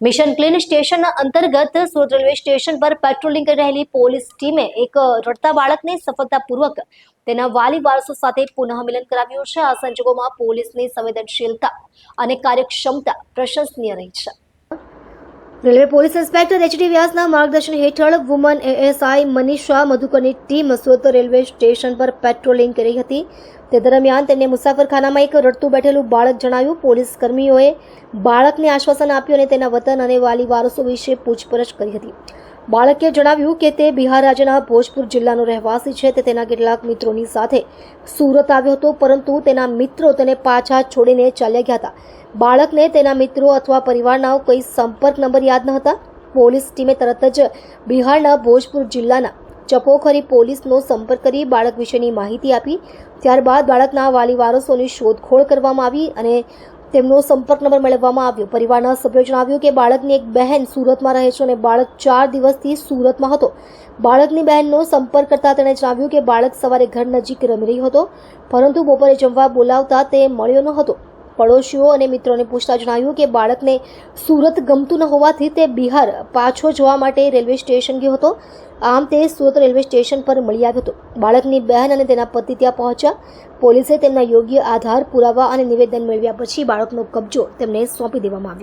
Mission clean station અંતર્ગત Surat railway station પર patrolling કરી રહેલી પોલીસ ટીમે એક રડતા બાળકને સફળતાપૂર્વક તેના વાલી વારસો સાથે પુનઃ મિલન કરાવ્યું છે આ સંજોગોમાં પોલીસની સંવેદનશીલતા અને કાર્યક્ષમતા પ્રશંસનીય રહી છે રેલવે પોલીસ ઇન્સ્પેક્ટર એચડી વ્યાસના માર્ગદર્શન હેઠળ વુમન એએસઆઈ મનીષા મધુકરની ટીમ સુરત રેલવે સ્ટેશન પર પેટ્રોલિંગ કરી હતી. તે દરમિયાન તેમને મુસાફરખાનામાં એક રડતું બેઠેલું બાળક જણાવ્યું પોલીસ કર્મીઓએ બાળકને આશ્વાસન આપ્યું અને તેના વતન અને વાલી વારસો વિશે પૂછપરછ કરી હતી. બાળકે જણાવ્યું કે તે બિહાર રાજ્યના ભોજપુર જિલ્લાનો રહેવાસી છે તે તેના કેટલાક મિત્રોની સાથે સુરત આવ્યો હતો, પરંતુ તેના મિત્રો તેને પાછા છોડીને ચાલ્યા ગયા હતા. બાળકને તેના મિત્રો અથવા પરિવારના કોઈ સંપર્ક નંબર યાદ ન હતા. પોલીસ ટીમે તરત જ બિહારના ભોજપુર જિલ્લાના ચપોખરી પોલીસનો સંપર્ક કરી બાળક વિશેની માહિતી આપી. ત્યારબાદ બાળકના વાલી વારસોની શોધખોળ કરવામાં આવી અને તેમનો સંપર્ક નંબર મેળવવામાં આવ્યો. પરિવારના સભ્યોએ જણાવ્યું કે બાળકની એક બહેન સુરતમાં રહે છે અને બાળક ચાર દિવસથી સુરતમાં હતો. બાળકની બહેનનો સંપર્ક કરતા તેણે જણાવ્યું કે બાળક સવારે ઘર નજીક રમી રહ્યો હતો, પરંતુ બપોરે જમવા બોલાવતા તે મળ્યો ન હતો. પડોશીઓ અને મિત્રોને પૂછતા જણાવ્યું કે બાળકને સુરત ગમતું ન હોવાથી તે બિહાર પાછો જવા માટે રેલવે સ્ટેશન ગયો હતો. આમ તે સુરત રેલવે સ્ટેશન પર મળી આવ્યો હતો. બાળકની બહેન અને તેના પતિ ત્યાં પહોંચ્યા. પોલીસે તેમના યોગ્ય આધાર પુરાવા અને નિવેદન મેળવ્યા પછી બાળકનો કબજો તેમને સોંપી દેવામાં આવ્યો.